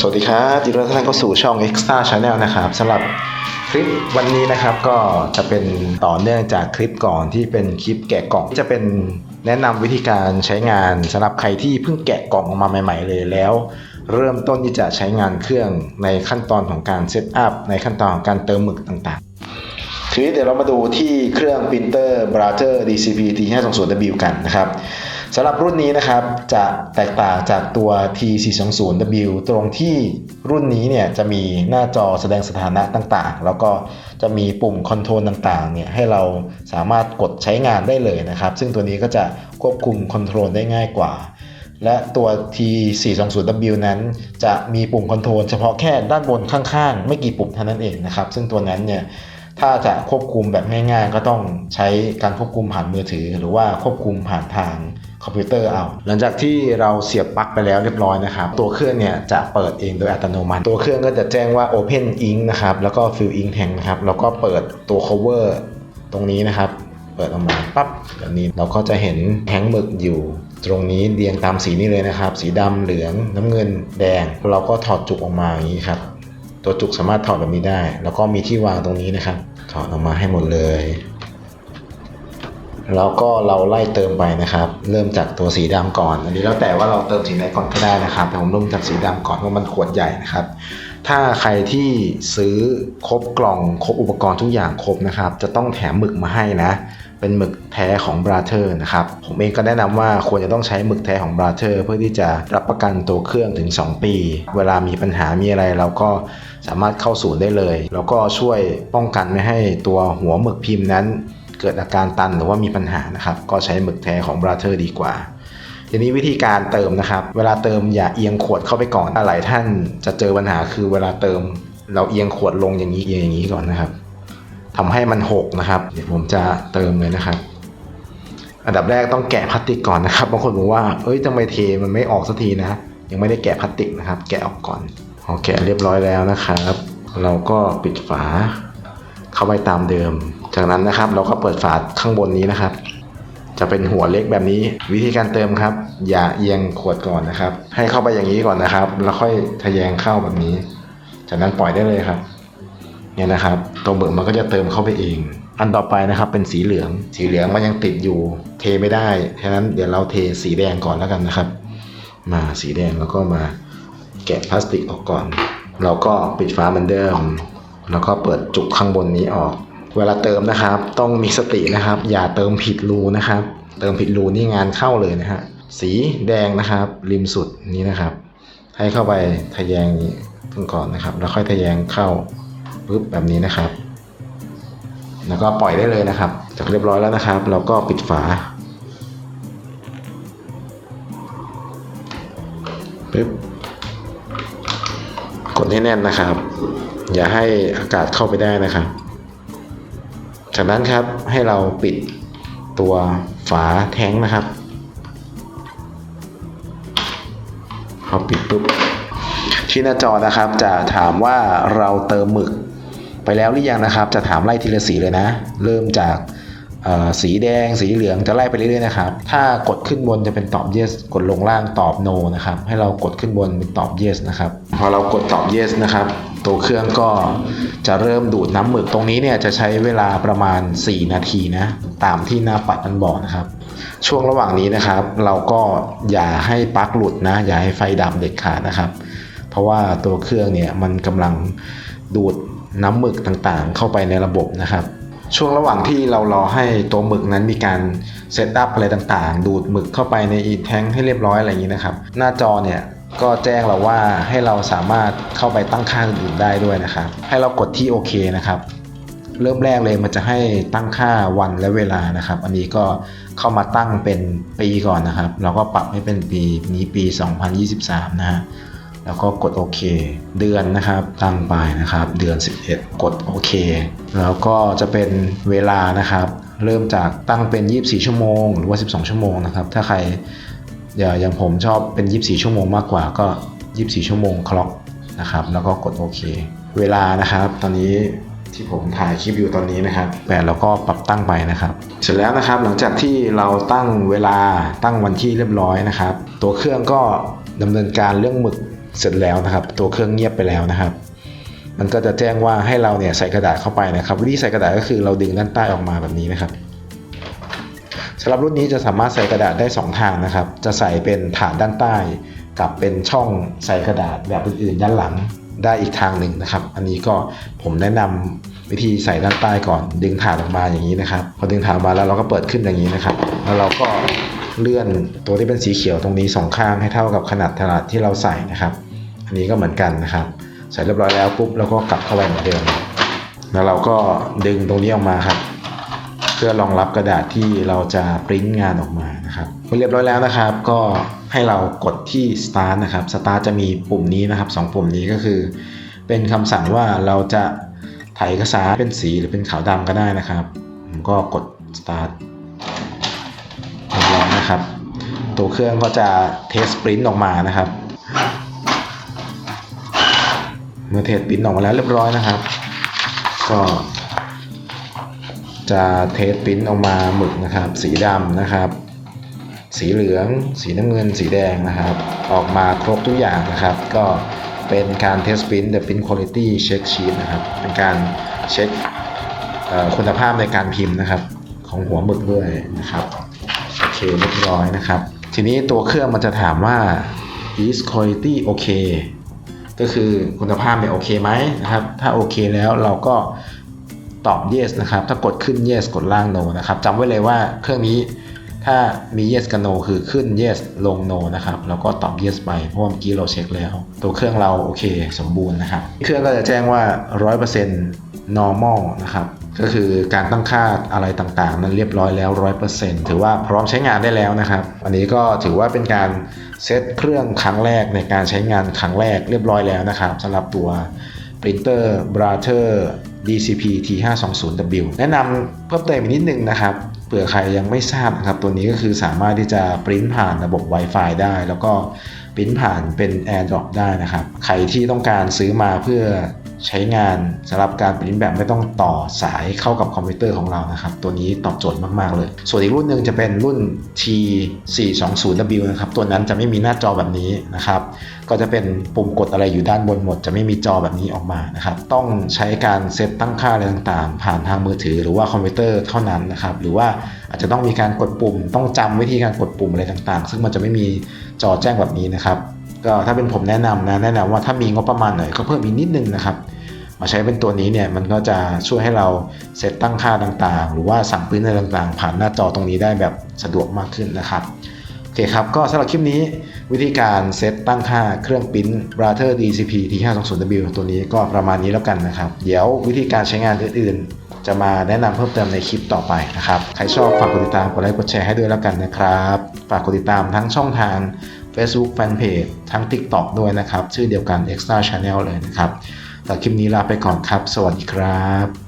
สวัสดีครับยินดีต้อนรับเข้าสู่ช่อง Extra Channel นะครับสำหรับคลิปวันนี้นะครับก็จะเป็นต่อเนื่องจากคลิปก่อนที่เป็นคลิปแกะกล่องจะเป็นแนะนำวิธีการใช้งานสำหรับใครที่เพิ่งแกะกล่องออกมาใหม่ ๆ เลยแล้ว เริ่มต้นที่จะใช้งานเครื่องในขั้นตอนของการเซตอัพในขั้นตอนของการเติมหมึกต่างๆทีนี้เดี๋ยวเรามาดูที่เครื่อง Printer Brother DCP T520W กันนะครับ สำหรับรุ่นนี้นะครับจะแตกต่างจากตัว T420W ตรงที่รุ่นนี้เนี่ยจะมีหน้าจอแสดงสถานะต่างๆ แล้วก็จะมีปุ่มคอนโทรลต่างๆเนี่ยให้เราสามารถกดใช้งานได้เลยนะครับ ซึ่งตัวนี้ก็จะควบคุมคอนโทรลได้ง่ายกว่า และตัว T420W นั้นจะมีปุ่มคอนโทรลเฉพาะแค่ด้านบนข้างๆ ไม่กี่ปุ่มเท่านั้นเองนะครับ ซึ่งตัวนั้นเนี่ยถ้าจะควบคุมแบบง่ายๆ ก็ต้องใช้การควบคุมผ่านมือถือ หรือว่าควบคุมผ่านทาง คอมพิวเตอร์เอา หลังจากที่เราเสียบปลั๊กไปแล้วเรียบร้อยนะครับ ตัวเครื่องเนี่ยจะเปิดเองโดยอัตโนมัติ ตัวเครื่องก็จะแจ้งว่า Open Ink นะครับ แล้วก็ Fill Ink Tank นะครับ แล้วก็เปิดตัว cover ตรงนี้นะครับ เปิดออกมาปั๊บแบบนี้เราก็จะเห็นแทงหมึกอยู่ตรงนี้เรียงตามสีนี้เลยนะครับ สีดำเหลืองน้ำเงินแดง เราก็ถอดจุกออกมาอย่างนี้ครับ ตัวจุกสามารถถอดแบบนี้ได้ แล้วก็มีที่วางตรงนี้นะครับ ถอดออกมาให้หมดเลย แล้วก็เราไล่เติมไปนะครับ เริ่มจากตัวสีดำก่อน อันนี้แล้วแต่ว่าเราเติมสีไหนก่อนก็ได้นะครับ แต่ผมเริ่มจากสีดำก่อนเพราะมันขวดใหญ่นะครับ ถ้าใครที่ซื้อครบกล่องครบอุปกรณ์ทุกอย่างครบนะครับ จะต้องแถมหมึกมาให้นะ เป็นหมึกแท้ของ b r a t h e r นะครับ ผมเองก็แนะนำว่าควรจะต้องใช้หมึกแท้ของ b r a t h e r เพื่อที่จะรับประกันตัวเครื่องถึง 2 ปี เวลามีปัญหามีอะไรเราก็สามารถเข้าศูนย์ได้เลย แล้วก็ช่วยป้องกันไม่ให้ตัวหัวหมึกพิมพ์นั้น เกิดอาการตันหรือว่ามีปัญหานะครับ ก็ใช้หมึกแท้ของ b r a t h e r ดีกว่า ทีนี้วิธีการเติมนะครับ เวลาเติมอย่าเอียงขวดเข้าไปก่อนหลายท่านจะเจอปัญหาคือเวลาเติม เราเอียงขวดลงอย่างนี้เอียงอย่างนี้ก่อนนะครับทำให้มันหกนะครับ เดี๋ยวผมจะเติมเลยนะครับ อันดับแรกต้องแกะพลาสติกก่อนนะครับบางคนบอกว่าเอ้ยทำไมเทมันไม่ออกสักทีนะยังไม่ได้แกะพลาสติกนะครับ แกะออกก่อนพอแกะเรียบร้อยแล้วนะครับ เราก็ปิดฝาเข้าไปตามเดิม จากนั้นนะครับเราก็เปิดฝาข้างบนนี้นะครับ จะเป็นหัวเล็กแบบนี้ วิธีการเติมครับ อย่าเอียงขวดก่อนนะครับ ให้เข้าไปอย่างนี้ก่อนนะครับ แล้วค่อยทะแยงเข้าแบบนี้ จากนั้นปล่อยได้เลยครับเนี่ยนะครับ ตัวเบิกมันก็จะเติมเข้าไปเอง อันต่อไปนะครับเป็นสีเหลือง สีเหลืองมันยังติดอยู่ เทไม่ได้ฉะนั้นเดี๋ยวเราเทสีแดงก่อนแล้วกันนะครับ มาสีแดงแล้วก็มาแกะพลาสติกออกก่อน เราก็ปิดฝาเหมือนเดิม แล้วก็เปิดจุกข้างบนนี้ออก เวลาเติมนะครับ ต้องมีสตินะครับ อย่าเติมผิดรูนะครับ เติมผิดรูนี่งานเข้าเลยนะฮะสีแดงนะครับ ริมสุดนี้นะครับ ให้เข้าไปทะแยงนี้ก่อนนะครับ แล้วค่อยทะแยงเข้าปุ๊บแบบนี้นะครับ แล้วก็ปล่อยได้เลยนะครับจากเรียบร้อยแล้วนะครับ เราก็ปิดฝาปุ๊บกดให้แน่นนะครับ อย่าให้อากาศเข้าไปได้นะครับ จากนั้นครับให้เราปิดตัวฝาแท้งนะครับพอปิดปุ๊บที่หน้าจอนะครับจะถามว่าเราเติมหมึกไปแล้วหรือยังนะครับ จะถามไล่ทีละสีเลยนะ เริ่มจากสีแดงสีเหลืองจะไล่ไปเรื่อยๆนะครับ ถ้ากดขึ้นบนจะเป็นตอบ yes กดลงล่างตอบ no นะครับ ให้เรากดขึ้นบนเป็นตอบ yes นะครับ พอเรากดตอบ yes นะครับตัวเครื่องก็จะเริ่มดูดน้ำหมึกตรงนี้เนี่ยจะใช้เวลาประมาณ 4 นาทีนะ ตามที่หน้าปัดมันบอกนะครับ ช่วงระหว่างนี้นะครับ เราก็อย่าให้ปลั๊กหลุดนะ อย่าให้ไฟดับเด็ดขาดนะครับ เพราะว่าตัวเครื่องเนี่ยมันกำลังดูดน้ำหมึกต่างๆ เข้าไปในระบบนะครับช่วงระหว่างที่เรารอให้ตัวหมึกนั้นมีการเซตอัพอะไรต่างๆ ดูดหมึกเข้าไปในอีแทงให้เรียบร้อยอะไรอย่างนี้นะครับ หน้าจอเนี่ย ก็แจ้งเราว่าให้เราสามารถเข้าไปตั้งค่าอื่นๆได้ด้วยนะครับ ให้เรากดที่โอเคนะครับ เริ่มแรกเลยมันจะให้ตั้งค่าวันและเวลานะครับ อันนี้ก็เข้ามาตั้งเป็นปีก่อนนะครับ เราก็ปรับให้เป็นปีนี้ปี 2023 นะฮะแล้วก็กดโอเค เดือนนะครับ ตั้งไปนะครับ เดือน 11 กดโอเค แล้วก็จะเป็นเวลานะครับ เริ่มจากตั้งเป็น 24 ชั่วโมง หรือว่า 12 ชั่วโมงนะครับ ถ้าใคร อย่าอย่างผมชอบเป็น 24 ชั่วโมงมากกว่าก็ 24 ชั่วโมงคล็อกนะครับ แล้วก็กดโอเค เวลานะครับ ตอนนี้ที่ผมถ่ายคลิปอยู่ตอนนี้นะครับแปดเราก็ปรับตั้งไปนะครับ เสร็จแล้วนะครับหลังจากที่เราตั้งเวลาตั้งวันที่เรียบร้อยนะครับ ตัวเครื่องก็ดำเนินการเรื่องหมึกเสร็จแล้วนะครับ ตัวเครื่องเงียบไปแล้วนะครับ มันก็จะแจ้งว่าให้เราเนี่ยใส่กระดาษเข้าไปนะครับ วิธีใส่กระดาษก็คือเราดึงด้านใต้ออกมาแบบนี้นะครับ สำหรับรุ่นนี้จะสามารถใส่กระดาษได้ 2 ทางนะครับ จะใส่เป็นฐานด้านใต้ กับเป็นช่องใส่กระดาษแบบอื่นๆด้านหลังได้อีกทางหนึ่งนะครับ อันนี้ก็ผมแนะนำวิธีใส่ด้านใต้ก่อนดึงฐานออกมาอย่างนี้นะครับ พอดึงฐานออกมาแล้วเราก็เปิดขึ้นอย่างนี้นะครับ แล้วเราก็เลื่อนตัวที่เป็นสีเขียวตรงนี้สองข้างให้เท่ากับขนาดถนัดที่เราใส่นะครับ อันนี้ก็เหมือนกันนะครับ ใส่เรียบร้อยแล้วปุ๊บเราก็กลับเข้าไปเหมือนเดิม แล้วเราก็ดึงตรงนี้ออกมาครับ เพื่อรองรับกระดาษที่เราจะปริ้นงานออกมานะครับเมื่อเรียบร้อยแล้วนะครับ ก็ให้เรากดที่ start นะครับ start จะมีปุ่มนี้นะครับสองปุ่มนี้ก็คือ เป็นคำสั่งว่าเราจะถ่ายเอกสารเป็นสีหรือเป็นขาวดำก็ได้นะครับผมก็กด start เรียบร้อยนะครับ ตัวเครื่องก็จะเทสปริ้นออกมานะครับเมื่อเทสปริ้นออกมาแล้วเรียบร้อยนะครับ ก็ จะเทสปิ้นออกมาหมึกนะครับ สีดำนะครับ สีเหลือง สีน้ำเงิน สีแดงนะครับ ออกมาครบทุกอย่างนะครับ ก็เป็นการเทสปิ้น The Print Quality Check Sheet นะครับ เป็นการเช็คคุณภาพในการพิมพ์นะครับ ของหัวหมึกด้วยนะครับโอเคเรียบร้อยนะครับ ทีนี้ตัวเครื่องมันจะถามว่า is quality okay ก็คือคุณภาพเนี่ยโอเคไหมนะครับ ถ้าโอเคแล้วเราก็ ตอบ yes นะครับ ถ้ากดขึ้น yes กดล่าง no นะครับจำไว้เลยว่าเครื่องนี้ถ้ามี yes กับ no คือขึ้น yes ลง no นะครับแล้วก็ตอบ yes ไปเพราะว่าเมื่อกี้เราเช็คแล้ว ตัวเครื่องเราโอเคสมบูรณ์นะครับ เครื่องก็จะแจ้งว่า 100% normal นะครับก็คือการตั้งค่าอะไรต่างๆ นั้นเรียบร้อยแล้ว 100%ถือว่าพร้อมใช้งานได้แล้วนะครับ อันนี้ก็ถือว่าเป็นการเซตเครื่องครั้งแรกในการใช้งานครั้งแรกเรียบร้อยแล้วนะครับสำหรับตัว Printer Brother DCP T520W แนะนำเพิ่มเติมอีกนิดนึงนะครับเผื่อใครยังไม่ทราบนะครับตัวนี้ก็คือสามารถที่จะปริ้นผ่านระบบ Wi-Fi ได้ แล้วก็ปริ้นผ่านเป็น AirDrop ได้นะครับ ใครที่ต้องการซื้อมาเพื่อ ใช้งานสำหรับการปริ้นแบบไม่ต้องต่อสายเข้ากับคอมพิวเตอร์ของเรานะครับ ตัวนี้ตอบโจทย์มาก ๆ เลย ส่วนอีกรุ่นหนึ่งจะเป็นรุ่น T420W นะครับ ตัวนั้นจะไม่มีหน้าจอแบบนี้นะครับ ก็จะเป็นปุ่มกดอะไรอยู่ด้านบนหมด จะไม่มีจอแบบนี้ออกมานะครับ ต้องใช้การเซตตั้งค่าอะไรต่างๆ ผ่านทางมือถือหรือว่าคอมพิวเตอร์เท่านั้นนะครับ หรือว่าอาจจะต้องมีการกดปุ่ม ต้องจำวิธีการกดปุ่มอะไรต่างๆ ซึ่งมันจะไม่มีจอแจ้งแบบนี้นะครับ ก็ถ้าเป็นผมแนะนำนะแนะนำว่าถ้ามีงบประมาณหน่อยก็เพิ่มอีกนิดนึงนะครับ มาใช้เป็นตัวนี้เนี่ยมันก็จะช่วยให้เราเซตตั้งค่าต่างๆ หรือว่าสั่งปริ้นอะไรต่างๆ ผ่านหน้าจอตรงนี้ได้แบบสะดวกมากขึ้นนะครับโอเคครับก็สำหรับคลิปนี้วิธีการเซตตั้งค่าเครื่องปริ้น Brother DCP T520W ตัวนี้ก็ประมาณนี้แล้วกันนะครับ เดี๋ยววิธีการใช้งานอื่นๆ จะมาแนะนำเพิ่มเติมในคลิปต่อไปนะครับ ใครชอบฝากกดติดตามกดไลค์กดแชร์ให้ด้วยแล้วกันนะครับ ฝากกดติดตามทั้งช่องทาง Facebook Fanpage ทั้ง TikTok ด้วยนะครับ ชื่อเดียวกัน Extra Channel เลยนะครับแต่คลิปนี้ลาไปก่อนครับ สวัสดีครับ